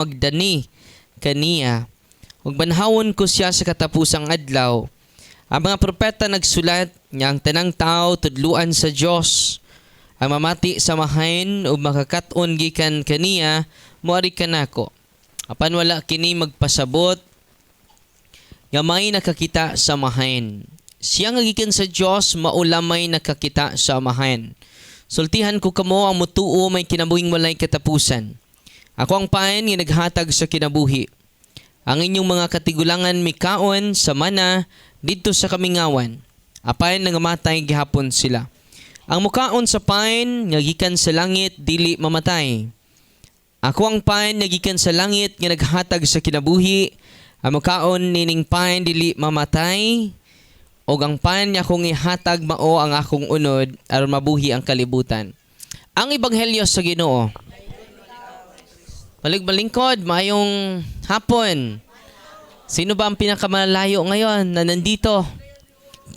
magdani kaniya. Ug banhawon ko siya sa katapusang adlaw. Ang mga propeta nagsulat nga ang tanang tao tudluan sa Dios. Ang mamati sa mahain o makakat-on gikan kaniya moari kanako. Apan wala kini magpasabot nga may nakakita sa mahain. Siya nga gikan sa Dios maulamay nakakita sa mahain. Sultihan ko kamo ang mutuo may kinabuhing walay katapusan. Ako ang paen nga naghatag sa kinabuhi. Ang inyong mga katigulangan mikaon sa mana didto sa kamingawan. Apayan nangamatay gihapon sila. Ang mukaon sa paen nga gikan sa langit dili mamatay. Ako ang paen nga gikan sa langit nga naghatag sa kinabuhi. Ang mukaon nining paen dili mamatay. O ang paen niya kung ihatag mao ang akong unod aron mabuhi ang kalibutan. Ang ebanghelyo sa Ginoo. Balik balingkod, mayong hapon. Sino ba ang pinakamalayo ngayon na nandito?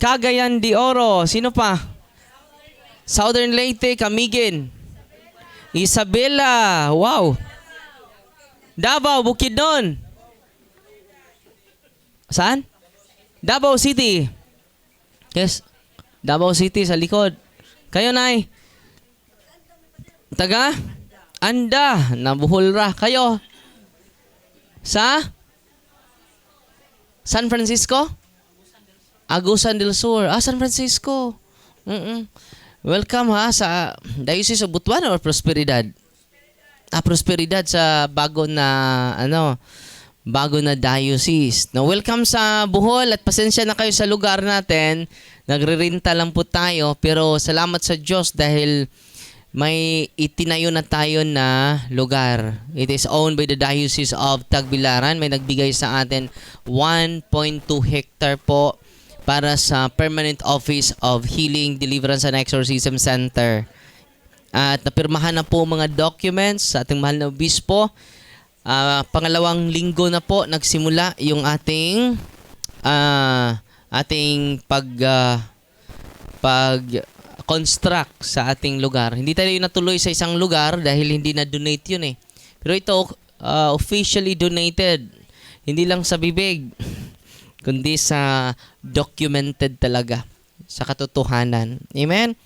Cagayan de Oro. Sino pa? Southern Leyte, Camiguin. Isabela. Wow. Davao, Bukidnon. Saan? Davao City. Yes. Davao City sa likod. Kayo, Nay. Taga? Anda. Nabuhol ra. Kayo? Sa? San Francisco? Agusan del Sur. Ah, San Francisco. Mm-mm. Welcome ha sa Diocese of Butuan or Prosperidad? Ah, Prosperidad sa bago na ano, bago na diocese. No, welcome sa Bohol at pasensya na kayo sa lugar natin. Nagre-renta lang po tayo pero salamat sa Diyos dahil may itinayo na tayo na lugar. It is owned by the Diocese of Tagbilaran. May nagbigay sa atin 1.2 hectare po para sa Permanent Office of Healing, Deliverance and Exorcism Center. At napirmahan na po mga documents sa ating mahal na obispo. Ah, pangalawang linggo na po nagsimula yung ating ah, ating pag ah, pag construct sa ating lugar. Hindi tayo natuloy sa isang lugar dahil hindi na donate yun eh. Pero ito ah, officially donated. Hindi lang sa bibig kundi sa documented talaga sa katotohanan. Amen.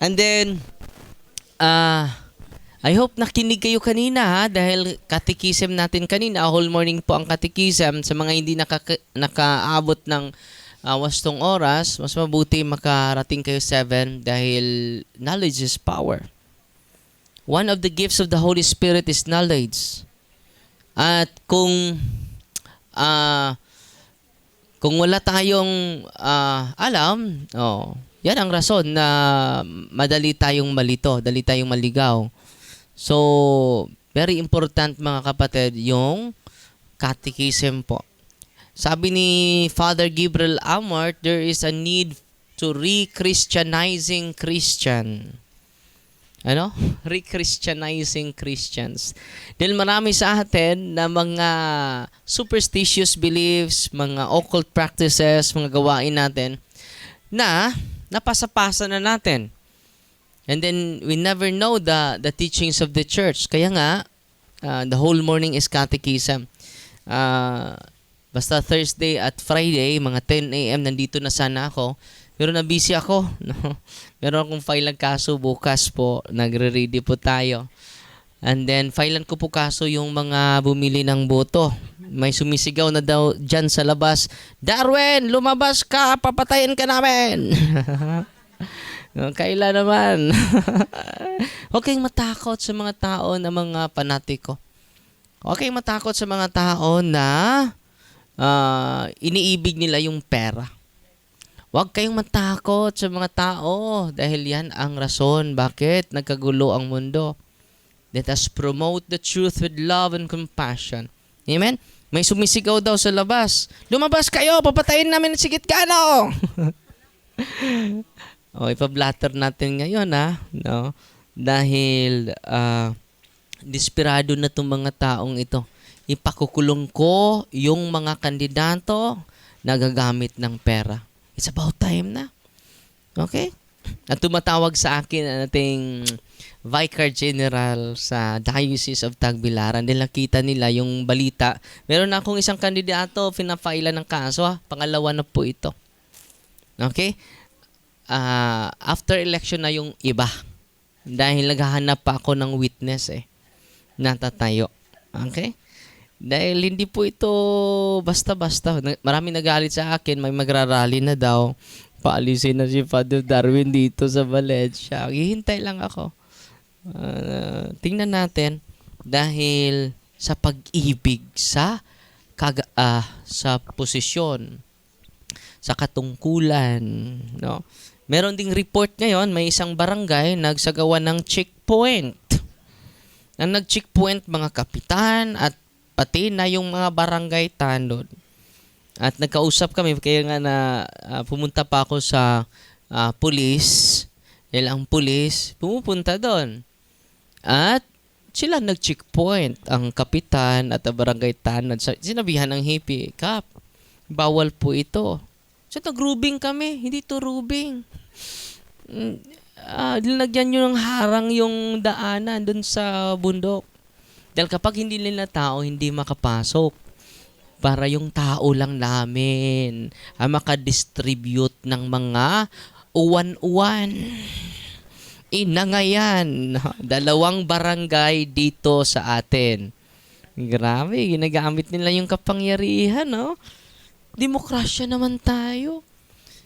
And then ah I hope nakinig kayo kanina ha dahil katikisim natin kanina whole morning po ang katikisim sa mga hindi nakaka- nakaabot ng ah, wastong oras mas mabuti makarating kayo 7 dahil knowledge is power. One of the gifts of the Holy Spirit is knowledge. At kung ah kung wala tayong ah, alam, oh, yan ang rason na madali tayong malito, dali tayong maligaw. So, very important mga kapatid, yung catechism po. Sabi ni Father Gabriel Amart, there is a need to re-Christianizing Christian. Ano? Re-Christianizing Christians. Dahil marami sa atin na mga superstitious beliefs, mga occult practices, mga gawain natin na napasa-pasa na natin. And then we never know the the teachings of the church. Kaya nga uh, the whole morning is catechism. Uh, basta Thursday at Friday, mga 10 a.m. nandito na sana ako. Pero na-busy ako. No? Meron akong file ng kaso bukas po. Nagre-ready po tayo. And then, filean ko po kaso yung mga bumili ng boto. May sumisigaw na daw dyan sa labas, Darwin, lumabas ka, papatayin ka namin. Kaila naman. Huwag kayong matakot sa mga tao na mga panatiko. Huwag kayong matakot sa mga tao na ah, iniibig nila yung pera. Huwag kayong matakot sa mga tao dahil yan ang rason bakit nagkagulo ang mundo. Let us promote the truth with love and compassion. Amen? May sumisigaw daw sa labas. Lumabas kayo, papatayin namin si Gitkano. o, ipablatter natin ngayon ha. No? Dahil ah, desperado na itong mga taong ito. Ipakukulong ko yung mga kandidato na gagamit ng pera. It's about time na. Okay? at tumatawag sa akin ang ating Vicar General sa Diocese of Tagbilaran. Dahil nakita nila yung balita. Meron na akong isang kandidato, pinapailan ng kaso. Ha? Pangalawa na po ito. Okay? Ah, after election na yung iba. Dahil naghahanap pa ako ng witness eh. Natatayo. Okay? Dahil hindi po ito basta-basta. Na- Marami nagalit sa akin, may magrarally na daw. Paalisin na si Father Darwin dito sa Valencia. Hihintay lang ako. Ah, tingnan natin dahil sa pag-ibig sa kaga, ah, sa posisyon sa katungkulan no meron ding report ngayon may isang barangay nagsagawa ng checkpoint ang nag-checkpoint mga kapitan at pati na yung mga barangay tanod. At nagkausap kami kaya nga na ah, pumunta pa ako sa ah, pulis. Dahil ang pulis pumupunta doon. At sila nag-checkpoint ang kapitan at ang barangay tanod. Sinabihan ng hippie kap bawal po ito. So nag-rubing kami hindi to rubing. Mm, ah, nilagyan nyo ng harang yung daanan dun sa bundok dahil kapag hindi nila tao hindi makapasok para yung tao lang namin ang makadistribute ng mga uwan-uwan. Inangayan, dalawang barangay dito sa atin. Grabe, ginagamit nila yung kapangyarihan, no? Demokrasya naman tayo.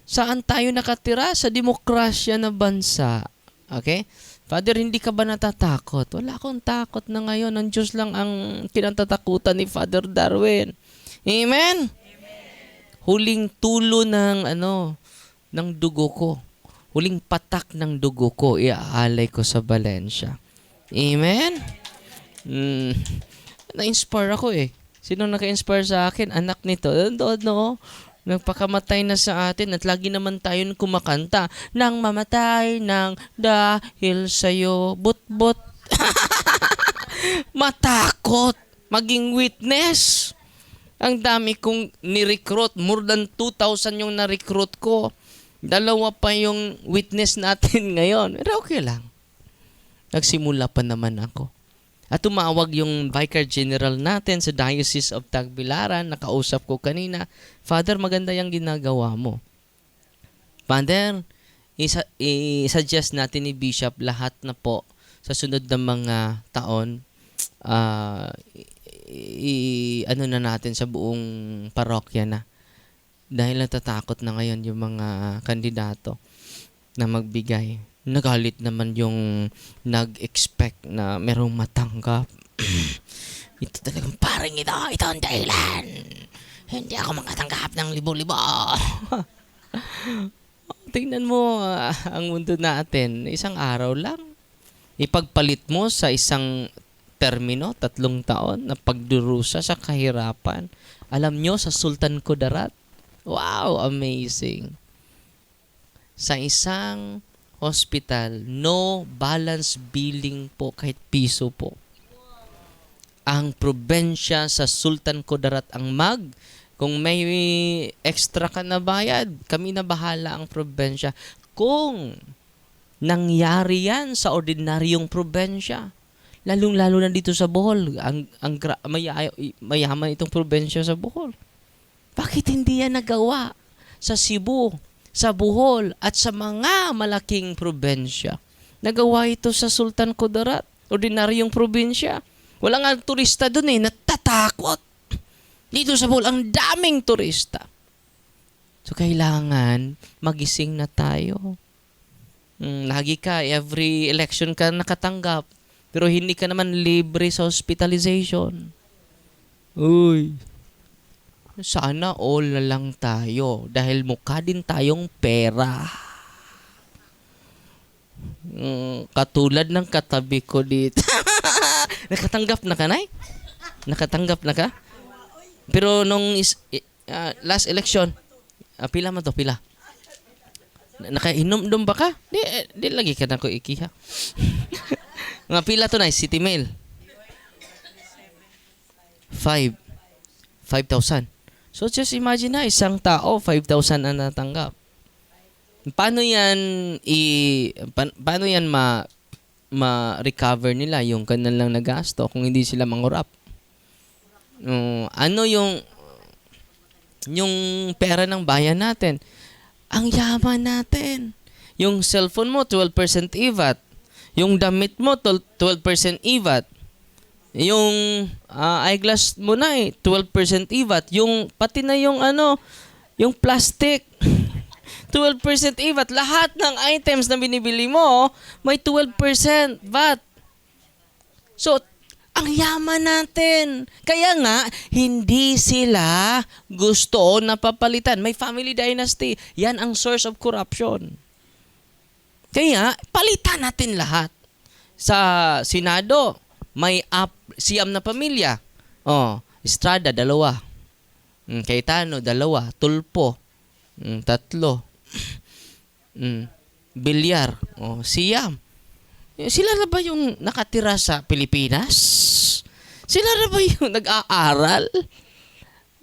Saan tayo nakatira? Sa demokrasya na bansa. Okay? Father, hindi ka ba natatakot? Wala akong takot na ngayon. Ang Diyos lang ang kinatatakutan ni Father Darwin. Amen? Huling tulo ng ano, ng dugo ko. Huling patak ng dugo ko, iaalay ko sa Valencia. Amen? Mm, na-inspire ako eh. Sino naka-inspire sa akin? Anak nito. Doon, no? Nagpakamatay na sa atin at lagi naman tayo kumakanta nang mamatay ng dahil sa'yo. But-but. Matakot. Maging witness. Ang dami kong ni-recruit. More than 2,000 yung na-recruit ko. Dalawa pa yung witness natin ngayon. Pero okay lang. Nagsimula pa naman ako. At tumawag yung Vicar General natin sa Diocese of Tagbilaran. Nakausap ko kanina. Father, maganda yung ginagawa mo. Father, i-suggest natin ni Bishop lahat na po sa sunod na mga taon ah, i, ano na natin sa buong parokya na. Dahil natatakot na ngayon yung mga kandidato na magbigay. Nagalit naman yung nag-expect na merong matanggap. ito talagang parang ito, ito ang dahilan. Hindi ako makatanggap ng libo-libo. Tingnan mo ah, ang mundo natin. Isang araw lang. Ipagpalit mo sa isang termino, tatlong taon, na pagdurusa sa kahirapan. Alam nyo, sa Sultan Kudarat, wow, amazing. Sa isang hospital, no balance billing po kahit piso po. Ang probensya sa Sultan Kudarat ang mag kung may extra ka na bayad, kami na bahala ang probensya. Kung nangyari yan sa ordinaryong probensya, lalong-lalo na dito sa Bohol, ang, ang maya- mayaman itong probensya sa Bohol. Bakit hindi yan nagawa sa Cebu, sa Bohol, at sa mga malaking probensya? Nagawa ito sa Sultan Kudarat, ordinaryong probinsya. Wala nga turista doon eh, natatakot. Dito sa Bohol, ang daming turista. So, kailangan magising na tayo. Mm, lagi ka, every election ka nakatanggap. Pero hindi ka naman libre sa hospitalization. Uy. Sana all na lang tayo dahil mukha din tayong pera. Mm, katulad ng katabi ko dito. Nakatanggap na ka, Nay? Nakatanggap na ka? Pero nung is, ah, last election, ah, pila man to, pila? Na- Nakainom-dom ba ka? Di, eh, di lagi ka na ko ikiha. Nga pila to na, City Mail. Five. 5,000. So just imagine na, isang tao, 5,000 ang natanggap. paano yan i pa- paano yan ma ma-recover nila yung kanilang nagasto kung hindi sila mangurap? Uh, ano yung yung pera ng bayan natin? Ang yaman natin. Yung cellphone mo 12% IVAT. Yung damit mo 12% IVAT. Yung ah, eyeglass mo na eh 12% IVAT. Yung pati na yung ano, yung plastic 12% IVAT. Lahat ng items na binibili mo, may 12% VAT. So, ang yaman natin. Kaya nga, hindi sila gusto na papalitan. May family dynasty. Yan ang source of corruption. Kaya, palitan natin lahat. Sa Senado, may up, siyam na pamilya. Oh, Estrada, dalawa. Mm, Cayetano, dalawa. Tulpo, mm, tatlo. Mm. Bilyar. Oh, siyam. Eh, Sila na ba yung nakatira sa Pilipinas? Sila na ba yung nag-aaral?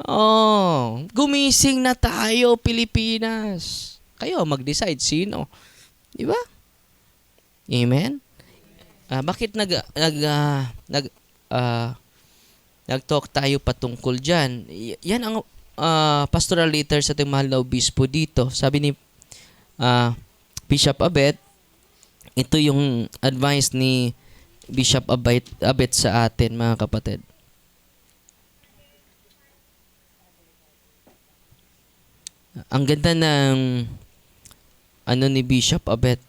Oh, gumising na tayo, Pilipinas. Kayo mag-decide sino. Di ba? Amen? Ah, bakit nag nag ah, nag ah, nag-talk tayo patungkol diyan? Yan ang ah, pastoral leader sa ating mahal na obispo dito. Sabi ni ah, Bishop Abet, ito yung advice ni Bishop Abet, Abet sa atin mga kapatid. Ang ganda ng ano ni Bishop Abet.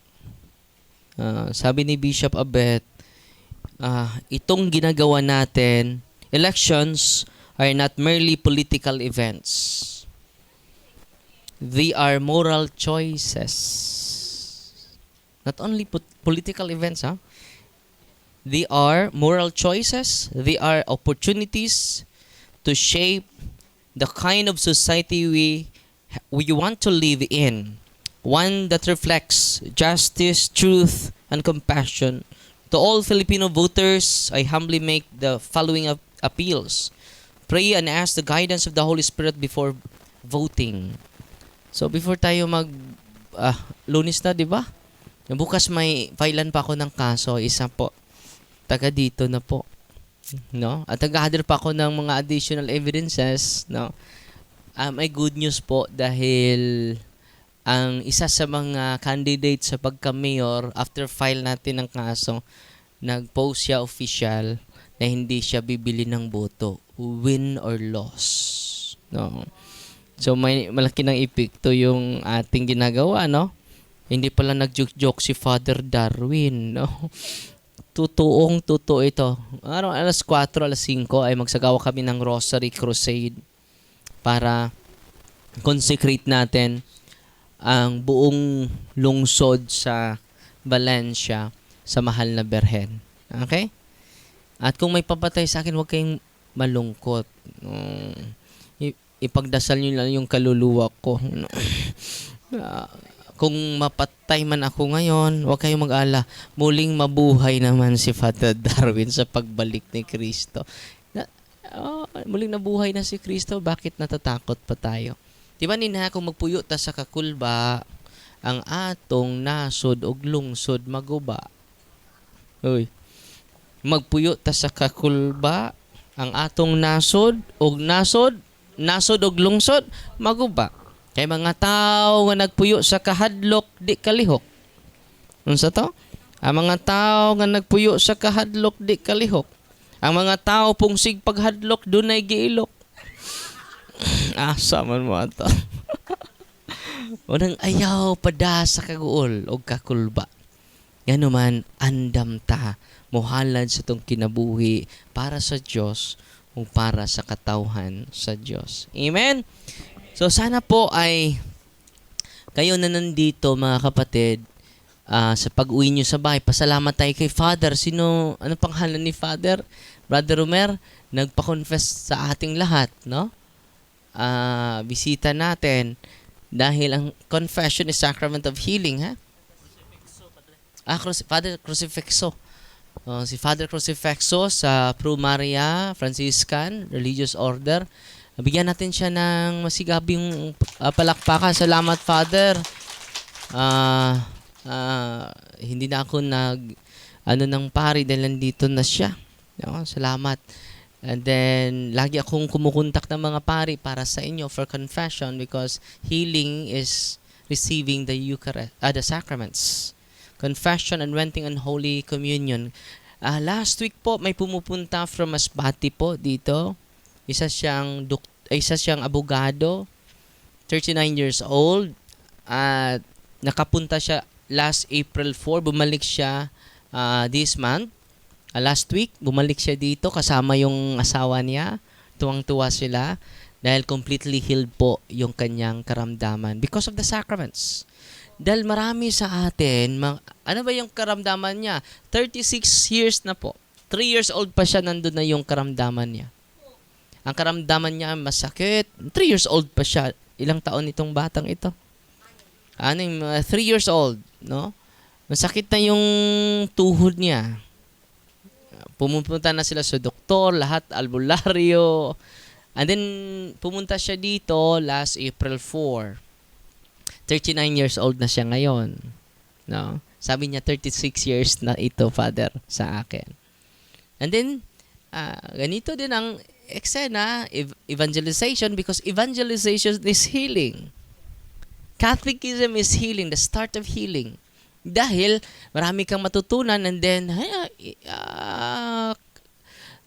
Ah, sabi ni Bishop Abet, ah, itong ginagawa natin, elections are not merely political events. They are moral choices. Not only po- political events, ha? They are moral choices. They are opportunities to shape the kind of society we we want to live in. One that reflects justice, truth, and compassion. To all Filipino voters, I humbly make the following ap- appeals. Pray and ask the guidance of the Holy Spirit before voting. So before tayo mag ah, lunis na, 'di ba? Bukas may filean pa ako ng kaso, isa po. Taga dito na po. No? At nag-gather pa ako ng mga additional evidences, no? Um, may good news po dahil ang isa sa mga candidate sa pagka-mayor after file natin ng kaso, nag-post siya official na hindi siya bibili ng boto, win or loss. No. So may malaki ng epekto yung ating ginagawa, no? Hindi pala nag-joke si Father Darwin, no? Tutuong totoo ito. Araw alas 4, alas 5 ay magsagawa kami ng Rosary Crusade para consecrate natin ang buong lungsod sa Valencia sa mahal na Berhen. Okay? At kung may papatay sa akin, huwag kayong malungkot. I- ipagdasal nyo lang yung kaluluwa ko. Ah, kung mapatay man ako ngayon, huwag kayong mag-ala. Muling mabuhay naman si Father Darwin sa pagbalik ni Kristo. Na, oh, muling nabuhay na si Kristo, bakit natatakot pa tayo? Di ba nina kung magpuyo ta sa kakulba, ang atong nasod og lungsod maguba. Uy. Magpuyo ta sa kakulba, ang atong nasod og nasod, nasod og lungsod maguba. Kay mga tao nga nagpuyo sa kahadlok di kalihok. Unsa to? Ang mga tao nga nagpuyo sa kahadlok di kalihok. Ang mga tao pungsig paghadlok dunay giilok. Asa man mo ato. Unang ayaw pada sa kaguol o kakulba. Yan man, andam ta. Muhalad sa tong kinabuhi para sa Diyos o para sa katawhan sa Diyos. Amen? So sana po ay kayo na nandito mga kapatid ah, sa pag-uwi nyo sa bahay. Pasalamat tayo kay Father. Sino, ano pangalan ni Father? Brother Romer, nagpa-confess sa ating lahat, no? Ah, bisita natin dahil ang confession is sacrament of healing, ha? Ah, Cruci- Father Crucifixo. Oh, si Father Crucifixo sa Pro Maria Franciscan Religious Order. Bigyan natin siya ng masigabing uh, palakpakan. Salamat, Father. ah, ah, hindi na ako nag, ano ng pari dahil nandito na siya. No, salamat. And then, lagi akong kumukontak ng mga pari para sa inyo for confession because healing is receiving the Eucharist, uh, the sacraments. Confession and renting and Holy Communion. Ah, last week po, may pumupunta from Masbate po dito. Isa siyang, duk- isa siyang abogado, 39 years old. At nakapunta siya last April 4. Bumalik siya ah, this month. Ah, last week, bumalik siya dito kasama yung asawa niya. Tuwang-tuwa sila dahil completely healed po yung kanyang karamdaman because of the sacraments. Dahil marami sa atin, ma- ano ba yung karamdaman niya? 36 years na po. 3 years old pa siya, nandun na yung karamdaman niya. Ang karamdaman niya masakit. 3 years old pa siya. Ilang taon itong batang ito? Ano yung 3 years old, no? Masakit na yung tuhod niya. Pumupunta na sila sa doktor, lahat albularyo. And then, pumunta siya dito last April 4. 39 years old na siya ngayon. No? Sabi niya 36 years na ito, Father, sa akin. And then, ah, ganito din ang eksena, ev- evangelization, because evangelization is healing. Catholicism is healing, the start of healing. Dahil marami kang matutunan and then, ah,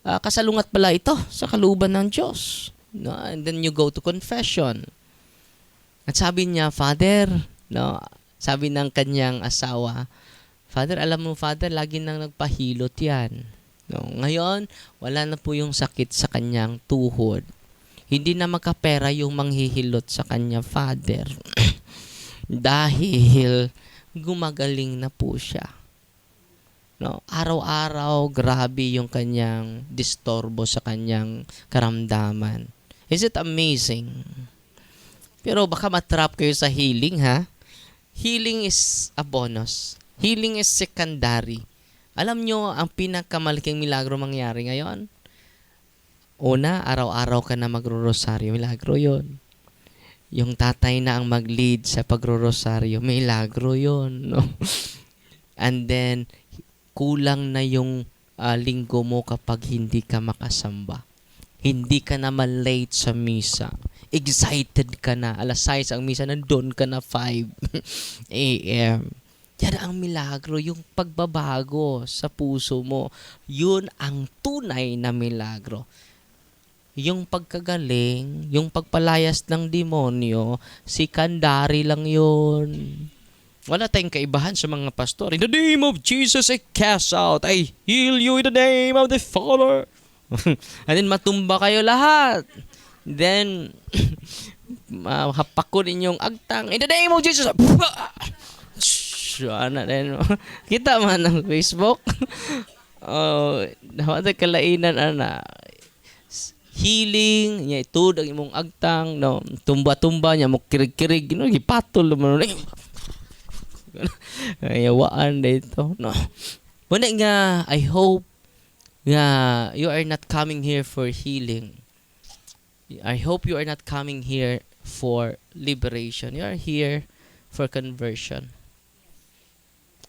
ah, kasalungat pala ito sa kaluban ng Diyos. No? And then you go to confession. At sabi niya, Father, no, sabi ng kanyang asawa, Father, alam mo, Father, lagi nang nagpahilot yan. No, ngayon, wala na po yung sakit sa kanyang tuhod. Hindi na makapera yung manghihilot sa kanya, Father. Dahil gumagaling na po siya. No, araw-araw grabe yung kanyang distorbo sa kanyang karamdaman. Is it amazing? Pero baka matrap kayo sa healing, ha? Healing is a bonus. Healing is secondary. Alam nyo, ang pinakamalaking milagro mangyari ngayon? Una, araw-araw ka na magro-rosaryo. Milagro yon. Yung tatay na ang mag-lead sa pagro-rosaryo. Milagro yon. No? And then, kulang na yung ah, linggo mo kapag hindi ka makasamba. Hindi ka na late sa misa. Excited ka na. Alas 6 ang misa, nandun ka na 5 a.m. Yan ang milagro, yung pagbabago sa puso mo. Yun ang tunay na milagro. Yung pagkagaling, yung pagpalayas ng demonyo, si Kandari lang yun. Wala tayong kaibahan sa mga pastor. In the name of Jesus, I cast out. I heal you in the name of the Father. And then matumba kayo lahat. Then, mahapak ko ninyong agtang. In the name of Jesus. Sana din. Kita man ng Facebook. oh, dapat kalainan ana. Healing, nya itud ang imong agtang, no. Tumba-tumba nya mo kirig-kirig, no, gipatol mo no. Ayawaan dito, no. Muna nga, I hope nga you are not coming here for healing. I hope you are not coming here for liberation. You are here for conversion.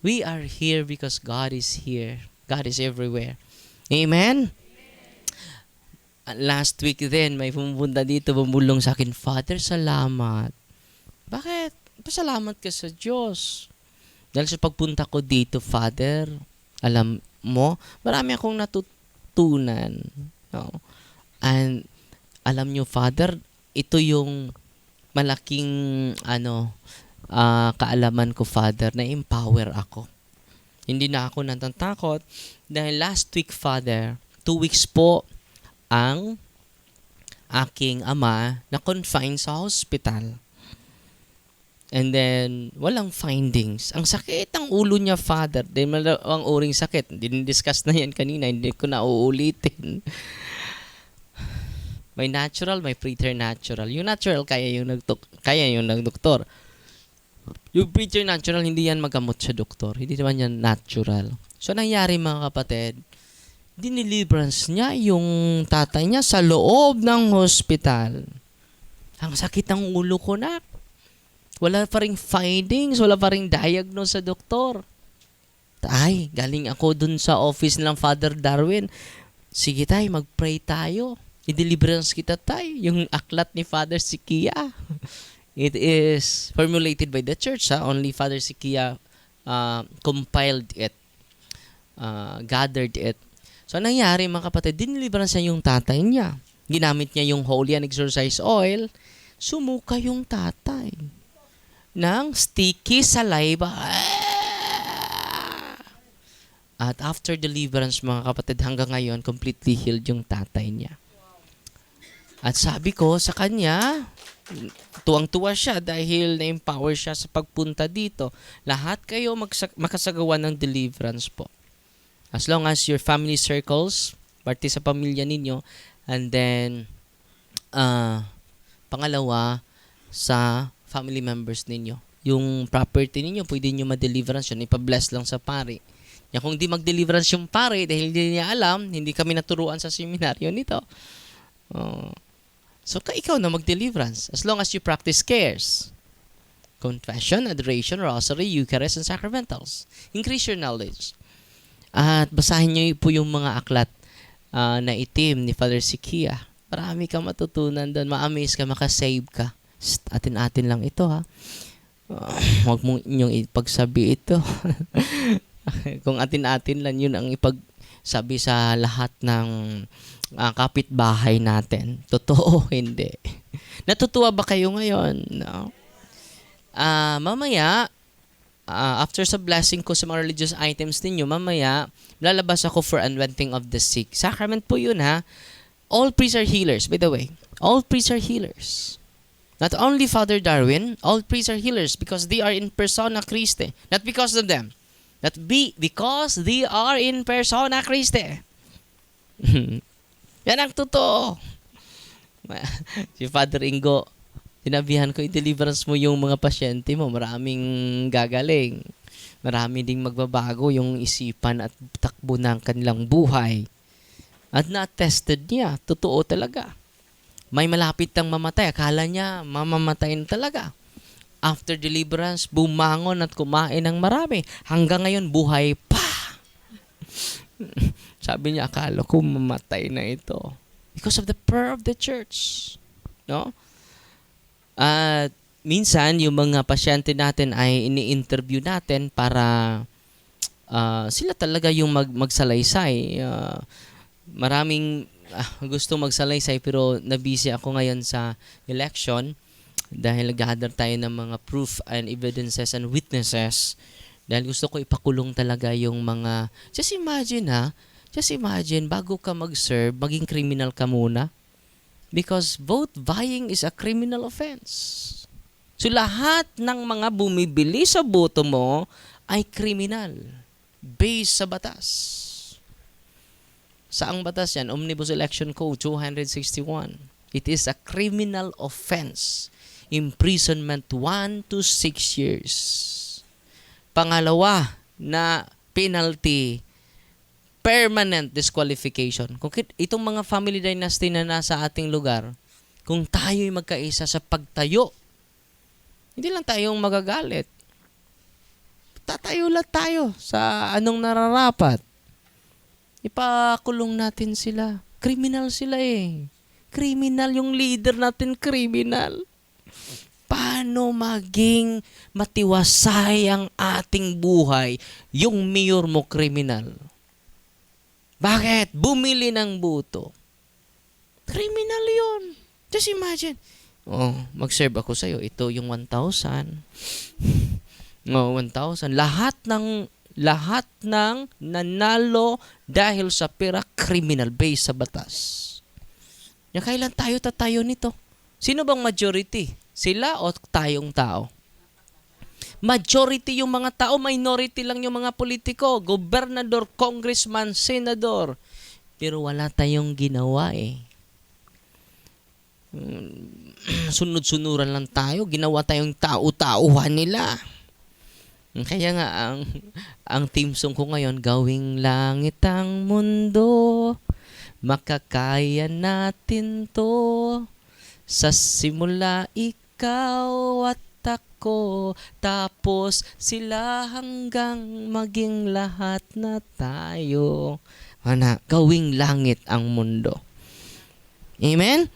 We are here because God is here. God is everywhere. Amen? At Last week din, may pumunta dito, bumulong sa akin, Father, salamat. Bakit? Pasalamat ka sa Diyos. Dahil sa pagpunta ko dito, Father, alam mo, marami akong natutunan. No? And alam nyo, Father, ito yung malaking ano ah, kaalaman ko, Father, na empower ako. Hindi na ako natatakot dahil last week, Father, two weeks po ang aking ama na confined sa hospital. And then, walang findings. Ang sakit ang ulo niya, Father. Mal- ang uring sakit. Dinidiscuss na yan kanina. Hindi ko na uulitin. May natural, may preternatural. Yung natural, kaya yung, nagtuk kaya yung nagdoktor. Yung preternatural, hindi yan magamot sa doktor. Hindi naman yan natural. So, nangyari mga kapatid, diniliverance niya yung tatay niya sa loob ng hospital. Ang sakit ng ulo ko na. Wala pa ring findings, wala pa ring diagnose sa doktor. Ay, galing ako dun sa office ng Father Darwin. Sige tay, mag-pray tayo. I-deliverance kita tay. Yung aklat ni Father Sikia. It is formulated by the church. Ha? Only Father Sikia uh, compiled it. Uh, gathered it. So, nangyari mga kapatid, diniliverance niya yung tatay niya. Ginamit niya yung holy and exorcise oil. Sumuka yung tatay ng sticky saliva. At after deliverance, mga kapatid, hanggang ngayon, completely healed yung tatay niya. At sabi ko sa kanya, tuwang-tuwa siya dahil na-empower siya sa pagpunta dito. Lahat kayo magsa- makasagawa ng deliverance po. As long as your family circles, parte sa pamilya ninyo, and then, uh, pangalawa, sa family members ninyo. Yung property ninyo, pwede nyo ma-deliverance yun. Ipa-bless lang sa pari. Yan, kung di mag-deliverance yung pare dahil hindi niya alam, hindi kami naturuan sa seminaryo nito. Oh. So, ka ikaw na mag-deliverance as long as you practice cares. Confession, adoration, rosary, Eucharist, and sacramentals. Increase your knowledge. At basahin niyo po yung mga aklat uh, na itim ni Father Sikia. Marami ka matutunan doon. Ma-amaze ka, makasave ka. Atin-atin lang ito ha. Uh, huwag mong inyong ipagsabi ito. Kung atin-atin lang yun ang ipagsabi sa lahat ng uh, kapitbahay natin. Totoo, hindi. Natutuwa ba kayo ngayon? No? Uh, mamaya, uh, after sa blessing ko sa mga religious items ninyo, mamaya, lalabas ako for anointing of the sick. Sacrament po yun ha. All priests are healers, by the way. All priests are healers. Not only Father Darwin, all priests are healers because they are in persona Christi. Not because of them. That be because they are in persona Christi. Yan ang totoo. si Father Ingo, sinabihan ko, i-deliverance mo yung mga pasyente mo. Maraming gagaling. Marami ding magbabago yung isipan at takbo ng kanilang buhay. At na-tested niya. Totoo talaga. May malapit tang mamatay. Akala niya mamamatay na talaga after deliverance, bumangon at kumain ng marami. Hanggang ngayon, buhay pa. Sabi niya, akala ko mamatay na ito. Because of the prayer of the church. No? At minsan, yung mga pasyente natin ay ini-interview natin para uh, sila talaga yung mag magsalaysay. Uh, maraming uh, gusto magsalaysay pero nabisi ako ngayon sa election dahil nag-gather tayo ng mga proof and evidences and witnesses. Dahil gusto ko ipakulong talaga yung mga just imagine ha? Just imagine bago ka mag-serve maging criminal ka muna because vote buying is a criminal offense so lahat ng mga bumibili sa boto mo ay criminal based sa batas Saang batas yan? Omnibus Election Code 261. It is a criminal offense imprisonment 1 to 6 years. Pangalawa na penalty, permanent disqualification. Kung itong mga family dynasty na nasa ating lugar, kung tayo'y magkaisa sa pagtayo, hindi lang tayong magagalit. Tatayo lang tayo sa anong nararapat. Ipakulong natin sila. Criminal sila eh. Criminal yung leader natin, criminal paano maging matiwasay ang ating buhay yung mayor mo kriminal? Bakit? Bumili ng buto. Criminal yun. Just imagine. Oh, mag-serve ako sa'yo. Ito yung 1,000. Oh, 1,000. Lahat ng lahat ng nanalo dahil sa pera criminal based sa batas. Kailan tayo tatayo nito? Sino bang majority? Sila o tayong tao? Majority yung mga tao, minority lang yung mga politiko, gobernador, congressman, senador. Pero wala tayong ginawa eh. Hmm, sunod-sunuran lang tayo, ginawa tayong tao-tauhan nila. Kaya nga ang ang team song ko ngayon, gawing langit ang mundo, makakaya natin to. Sa simula ikaw at ako, tapos sila hanggang maging lahat na tayo. Mana, gawing langit ang mundo. Amen?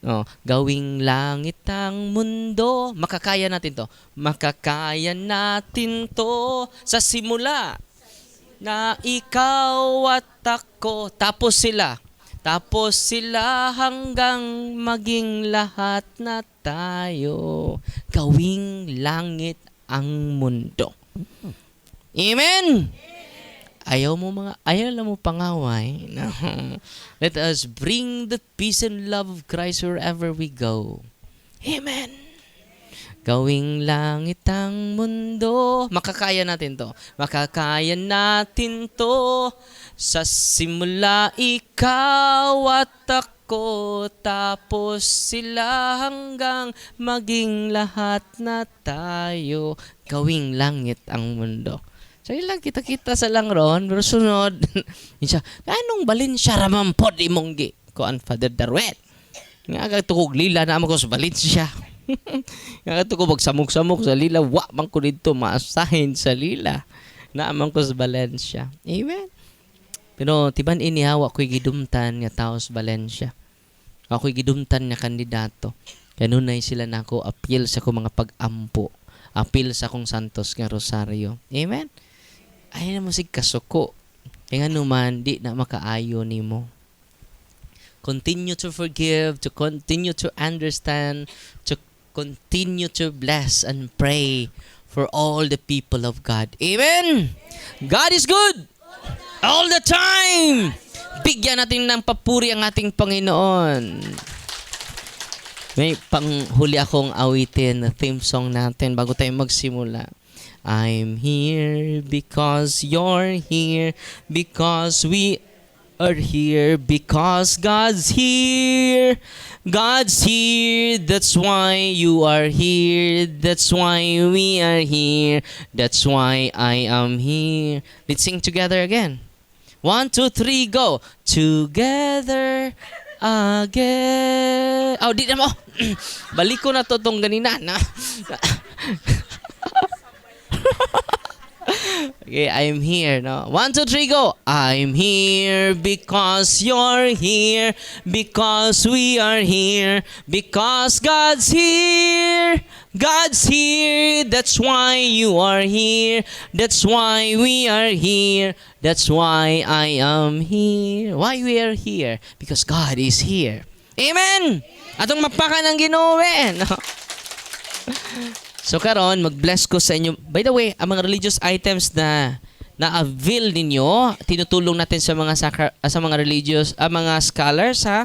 Oh, gawing langit ang mundo. Makakaya natin to. Makakaya natin to sa simula na ikaw at ako. Tapos sila. Tapos sila hanggang maging lahat na tayo. Gawing langit ang mundo. Amen! Ayaw mo mga, ayaw lang mo pangaway. No. Let us bring the peace and love of Christ wherever we go. Amen. Gawing langit ang mundo. Makakaya natin to. Makakaya natin to. Sa simula ikaw at ako. Tapos sila hanggang maging lahat na tayo. Gawing langit ang mundo. So yun lang kita-kita sa lang ron. Pero sunod, yun siya, anong balin siya ramang pod imong gi? Kuan Father Darwet. Nga tukog lila na ako sa Valencia. Nga tukog magsamok-samok sa lila. Wa man ko dito maasahin sa lila. Naaman ko sa Valencia. Amen. Pero tiban inihawa ko'y gidumtan nga tao sa Valencia. Ako'y gidumtan nga kandidato. Kaya nunay sila na ako appeal sa akong mga pag-ampo. Appeal sa akong santos nga rosaryo. Amen. Ay na mo sig kasuko. Kaya nga naman, di na makaayo ni mo continue to forgive, to continue to understand, to continue to bless and pray for all the people of God. Amen! God is good! All the time! Bigyan natin ng papuri ang ating Panginoon. May panghuli akong awitin na theme song natin bago tayo magsimula. I'm here because you're here, because we are here because God's here. God's here. That's why you are here. That's why we are here. That's why I am here. Let's sing together again. One, two, three, go. Together again. Oh, di na mo. Balik ko na to tong ganina na. Okay, I'm here. No, one, two, three, go. I'm here because you're here, because we are here, because God's here. God's here. That's why you are here. That's why we are here. That's why I am here. Why we are here? Because God is here. Amen. Atong mapaka ng Ginoo. eh, No? So karon mag-bless ko sa inyo. By the way, ang mga religious items na na-avail ninyo, tinutulong natin sa mga sacra- ah, sa mga religious, ah, mga scholars ha.